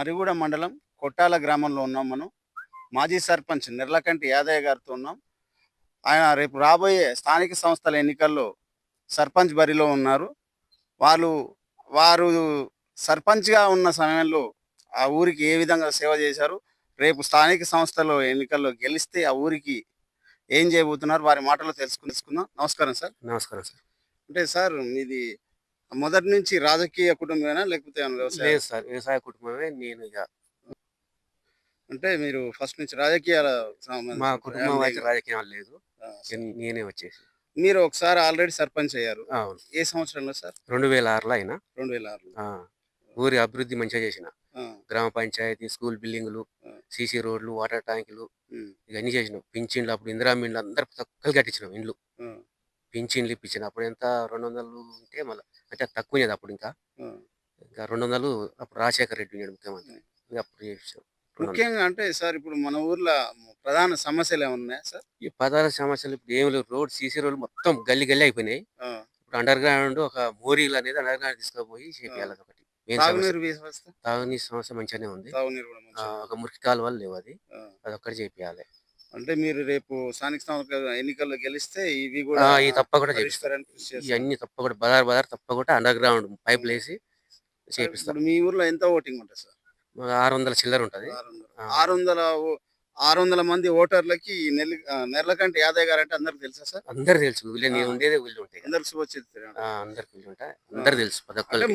మరిగూడ మండలం కొట్టాల గ్రామంలో ఉన్నాం మనం. మాజీ సర్పంచ్ నిర్లకంటి యాదయ్య గారితో ఉన్నాం. ఆయన రేపు రాబోయే స్థానిక సంస్థల ఎన్నికల్లో సర్పంచ్ బరిలో ఉన్నారు. వాళ్ళు వారు సర్పంచ్గా ఉన్న సమయంలో ఆ ఊరికి ఏ విధంగా సేవ చేశారు రేపు స్థానిక సంస్థల ఎన్నికల్లో గెలిస్తే ఆ ఊరికి ఏం చేయబోతున్నారు వారి మాటలో తెలుసుకుని తెలుసుకుందాం. నమస్కారం సార్. నమస్కారం సార్. అంటే సార్ మీది మొదటి నుంచి రాజకీయ కుటుంబమేనా? లేకపోతే వ్యవసాయ? లేదు సార్ వ్యవసాయ కుటుంబమే నేను ఇక. అంటే మీరు ఫస్ట్ నుంచి రాజకీయాల మా కుటుంబం అయితే రాజకీయం లేదు. ఆ, నేను- నేనే వచ్చేసి. మీరు ఒకసారి ఆల్రెడీ సర్పంచ్ అయ్యారు. అవును. ఏ సంవత్సరంలో సార్? రెండు వేల ఆరులో అయినా. రెండు వేల ఆరులో ఆ, ఊరి అభివృద్ధి మంచిగా చేసిన. ఆ, గ్రామ పంచాయతీ స్కూల్ బిల్డింగులు ఆ. సీసీ రోడ్లు వాటర్ ట్యాంకులు ఉమ్, ఇవన్నీ చేసినాం. పింఛన్లు అప్పుడు ఇందిరా మిండ్లు అందరు తక్కువ కట్టించినాం ఇండ్లు. ఆ, పింఛన్లు ఇప్పించిన అప్పుడు ఎంత? రెండు వందలు ఉంటే మళ్ళీ అంటే తక్కువ అప్పుడు ఇంకా. ఇంకా రెండు వందలు అప్పుడు రాజశేఖర రెడ్డి ఉన్నాడు ముఖ్యమంత్రి. ఇంకా అప్పుడు చేసాం రెండు. ముఖ్యంగా అంటే సార్ ఇప్పుడు మన ఊర్లో ప్రధాన సమస్యలు ఏమన్నా ఉన్నాయా సార్? ఈ పదార్థ సమస్యలు ఇప్పుడు ఏమి లేవు. రోడ్ సీసీ రోడ్లు మొత్తం గల్లి గల్లి అయిపోయినాయి. ఇప్పుడు అండర్ గ్రౌండ్ ఒక మోరీలు అనేది అండర్ గ్రౌండ్ తీసుకుపోయి ఒకటి. మెయిన్ సమస్య. తాగునీరు సమస్య మంచిగానే ఉంది. ఒక మురికి కాలువలు లేవు అది. ఆ. అది ఒక్కటి చేపియాలి. అంటే మీరు రేపు స్థానిక సంస్థల ఎన్నికల్లో గెలిస్తే ఇవి కూడా ఈ కృషి చేస్తారు. ఇవన్నీ తప్పకుండా బదార్ బదార్ తప్పకుండా అండర్ గ్రౌండ్ పైపులు వేసి చేపిస్తాం. ఇప్పుడు మీ ఊర్లో ఎంత ఓటింగ్ ఉంటుంది సార్? ఆరు వందల చిల్లర ఉంటది. ఆరు వందలు. ఆరు వందల మంది ఓటర్లకి నెల్లి నెర్లకంటి యాదయ్య గారు అంటే అందరికి తెలుసా సార్? అందరు తెలుసు. నేను. ఉండేదే వీళ్ళు ఉంటాయి. అందరికి వీళ్ళు ఉంటాయి. అందరు తెలుసు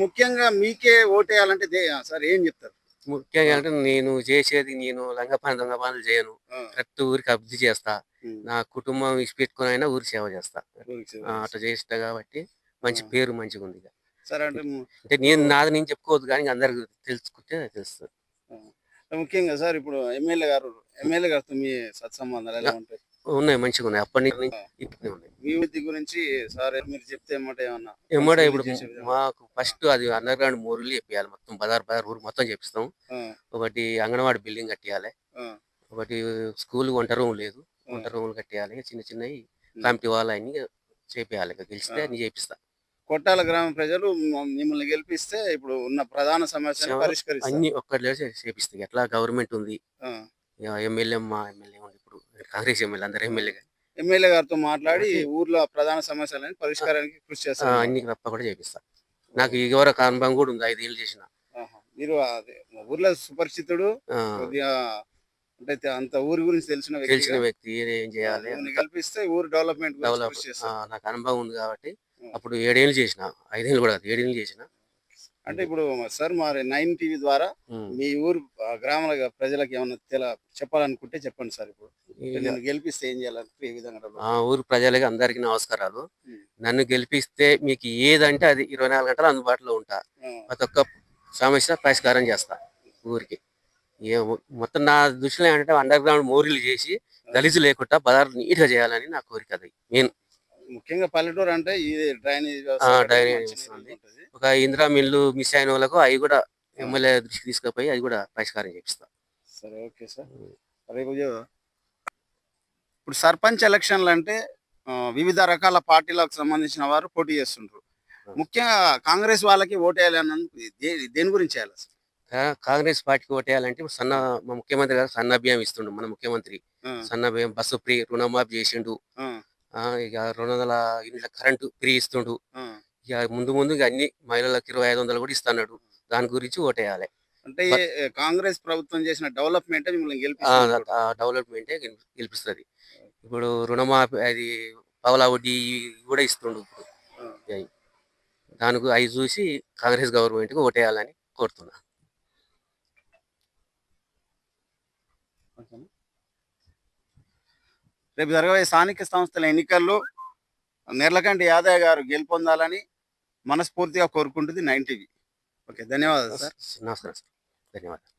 ముఖ్యంగా మీకే ఓటేయాలంటే సార్ ఏం చెప్తారు? ముఖ్యంగా అంటే నేను చేసేది నేను లంగపాని దొంగ పనులు చేయను. కరెక్ట్ ఊరికి అభివృద్ధి చేస్తా. నా కుటుంబం ఇచ్చిపెట్టుకుని అయినా ఊరికి సేవ చేస్తా. అట్లా చేస్తా. కాబట్టి మంచి. పేరు మంచిగా ఉంది. సరే అంటే నేను నాది నేను చెప్పుకోవద్దు కానీ అందరికి తెలుసుకుంటే తెలుస్తుంది. ముఖ్యంగా సార్ ఇప్పుడు ఎమ్మెల్యే గారు ఎమ్మెల్యే గారితో మీ సత్సంబంధాలు ఎలా ఉంటాయి? ఉన్నాయి మంచిగా ఉన్నాయి. అప్పటి నుంచి ఇప్పటికే ఉన్నాయి. మీ వృద్ధి గురించి సార్ మీరు చెప్తే ఏమంటే ఏమన్నా? ఇప్పుడు. మాకు ఫస్ట్ అది అండర్ గ్రౌండ్ మోరులు చెప్పాలి మొత్తం బజార్ బజార్ ఊరు మొత్తం చేపిస్తాం ఆ, ఒకటి అంగన్వాడి బిల్డింగ్ కట్టియాలి. ఒకటి స్కూల్ వంట రూమ్ లేదు. వంట రూములు కట్టియాలి. చిన్న చిన్నవి. కమిటీ వాళ్ళు అన్ని చేపియాలి. ఇక గెలిస్తే. అన్ని చేపిస్తా. కొట్టాల గ్రామ ప్రజలు మిమ్మల్ని గెలిపిస్తే ఇప్పుడు ఉన్న ప్రధాన సమస్యను సమ- పరిష్కరిస్తారు. అన్ని ఒక్కటి చేపిస్తాయి ఎట్లా గవర్నమెంట్ ఉంది. ఎమ్మెల్యే మా ఎమ్మెల్యే కాంగ్రెస్ ఎమ్మెల్యే అందరు ఎమ్మెల్యే ఎమ్మెల్యే గారితో మాట్లాడి ఊర్లో ప్రధాన సమస్యలని పరిష్కారానికి కృషి చేస్తారు. అన్ని తప్ప కూడా చేపిస్తా. నాకు ఇవరకు అనుభవం కూడా ఉంది ఐదేళ్ళు చేసిన. ఆహా. మీరు అదే ఊర్లో సుపరిచితుడు ఆ, కొద్దిగా అంటే తె- అంత ఊరి గురించి తెలిసిన వ్యక్తి తెలిసిన వ్యక్తి ఏం చేయాలి కల్పిస్తే ఊరు డెవలప్మెంట్ డెవలప్ నాకు అనుభవం ఉంది కాబట్టి. అప్పుడు ఏడేళ్ళు చేసిన ఐదేళ్ళు కూడా కాదు ఏడేళ్ళు చేసిన. అంటే ఇప్పుడు సార్ మరి నైన్ టీవీ ద్వారా. మీ ఊరు గ్రామాల ప్రజలకు ఏమన్నా తెల చెప్పాలనుకుంటే చెప్పండి సార్ ఇప్పుడు. నేను గెలిపిస్తే ఏం చేయాలంటే ఏ విధంగా ఊరు ప్రజలకి అందరికీ నమస్కారాలు. నన్ను గెలిపిస్తే మీకు ఏదంటే అది ఇరవై నాలుగు గంటలు అందుబాటులో ఉంటా. ప్రతి ఒక్క సమస్య పరిష్కారం చేస్తా ఊరికి. ఏ మొత్తం నా దృష్టిలో ఏంటంటే అండర్ గ్రౌండ్ మోరీలు చేసి గలీజు లేకుండా బజార్ నీట్గా చేయాలని నా కోరిక అది. మెయిన్. ముఖ్యంగా పల్లెటూరు అంటే ఇది డ్రైనేజ్ డ్రైనేజ్. ఒక ఇందిరా మిల్లు మిస్ అయిన వాళ్ళకు అవి కూడా ఎమ్మెల్యే దృష్టికి తీసుకుపోయి అది కూడా పరిష్కారం చేపిస్తా. సరే ఓకే సార్. రేపు ఇప్పుడు సర్పంచ్ ఎలక్షన్లు అంటే వివిధ రకాల పార్టీలకు సంబంధించిన వారు పోటీ చేస్తుంటారు ముఖ్యంగా కాంగ్రెస్ వాళ్ళకి ఓటేయాలన్నందుకు దే- దేని గురించి కాంగ్రెస్ పార్టీకి ఓటేయాలంటే సన్న మా ముఖ్యమంత్రి గారు సన్న బియ్యం ఇస్తుండు మన ముఖ్యమంత్రి. సన్న బియ్యం బస్సు ఫ్రీ రుణమాఫీ చేసిండు. ఇక రెండు వందల యూనిట్ల కరెంటు ఫ్రీ ఇస్తుండు. ఇక ముందు ముందు ఇక అన్ని మహిళలకు ఇరవై ఐదు వందలు కూడా ఇస్తున్నాడు. దాని గురించి ఓటేయాలి. అంటే కాంగ్రెస్ ప్రభుత్వం చేసిన డెవలప్మెంట్ డెవలప్మెంటే గెలి- గెలిపిస్తుంది. ఇప్పుడు రుణమాఫీ అది పవలా వడ్డీ కూడా ఇస్తుండు ఇప్పుడు. దానికి అవి చూసి కాంగ్రెస్ గవర్నమెంట్కి ఓటేయాలని కోరుతున్నా. రేపు జరగబోయే స్థానిక సంస్థల ఎన్నికల్లో నెర్లకంటి యాదయ్య గారు గెలుపొందాలని మనస్ఫూర్తిగా కోరుకుంటుంది నైన్ టీవీ. ఓకే ధన్యవాదాలు సార్. నమస్కారం సార్. ధన్యవాదాలు.